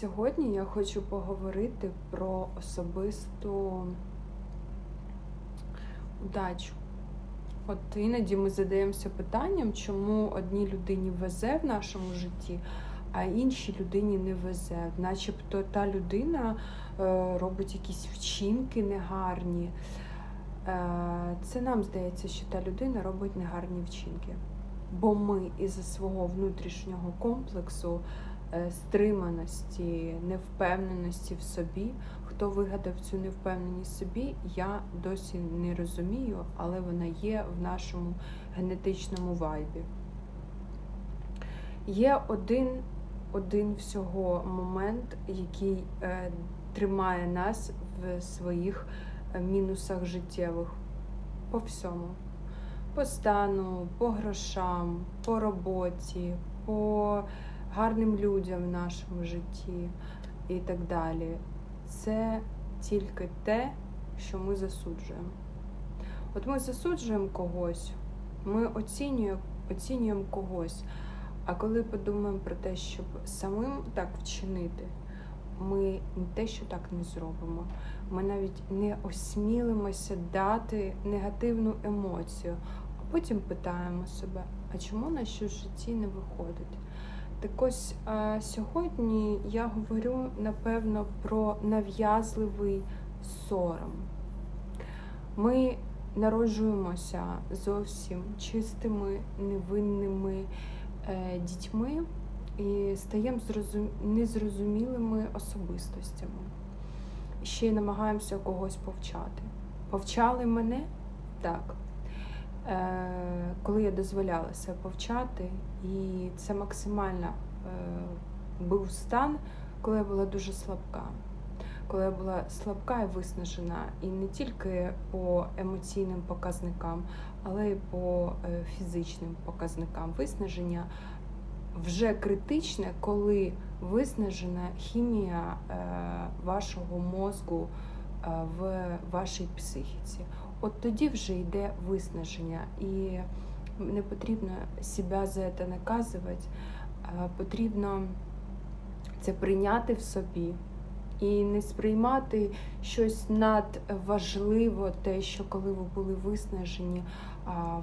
Сьогодні я хочу поговорити про особисту удачу. От іноді ми задаємося питанням, чому одній людині везе в нашому житті, а іншій людині не везе. Начебто та людина е, робить якісь вчинки негарні. Е, Це нам здається, що та людина робить негарні вчинки. Бо ми із-за свого внутрішнього комплексу стриманості, невпевненості в собі. Хто вигадав цю невпевненість в собі, я досі не розумію, але вона є в нашому генетичному вайбі. Є один, один всього момент, який е, тримає нас в своїх е, мінусах життєвих по всьому. По стану, по грошам, по роботі, по гарним людям в нашому житті і так далі. Це тільки те, що ми засуджуємо. От ми засуджуємо когось, ми оцінюємо, оцінюємо когось. А коли подумаємо про те, щоб самим так вчинити, ми не те, що так не зробимо. Ми навіть не осмілимося дати негативну емоцію, а потім питаємо себе, а чому на що в житті не виходить? Так ось сьогодні я говорю напевно про нав'язливий сором. Ми народжуємося зовсім чистими, невинними е, дітьми і стаємо зрозум... незрозумілими особистостями. Ще й намагаємося когось повчати. Повчали мене так. Е, коли я дозволяла себе повчати, і це максимально е, був стан, коли я була дуже слабка. Коли я була слабка і виснажена, і не тільки по емоційним показникам, але й по е, фізичним показникам виснаження вже критичне, коли виснажена хімія вашого мозку в вашій психіці от тоді вже йде виснаження, і не потрібно себе за це наказувати, потрібно це прийняти в собі і не сприймати щось надважливо, те, що коли ви були виснажені,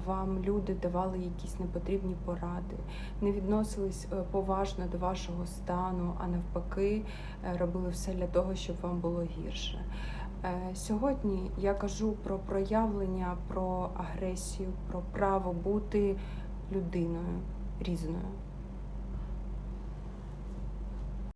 вам люди давали якісь непотрібні поради, не відносились е, поважно до вашого стану, а навпаки, е, робили все для того, щоб вам було гірше. Е, сьогодні я кажу про проявлення, про агресію, про право бути людиною різною.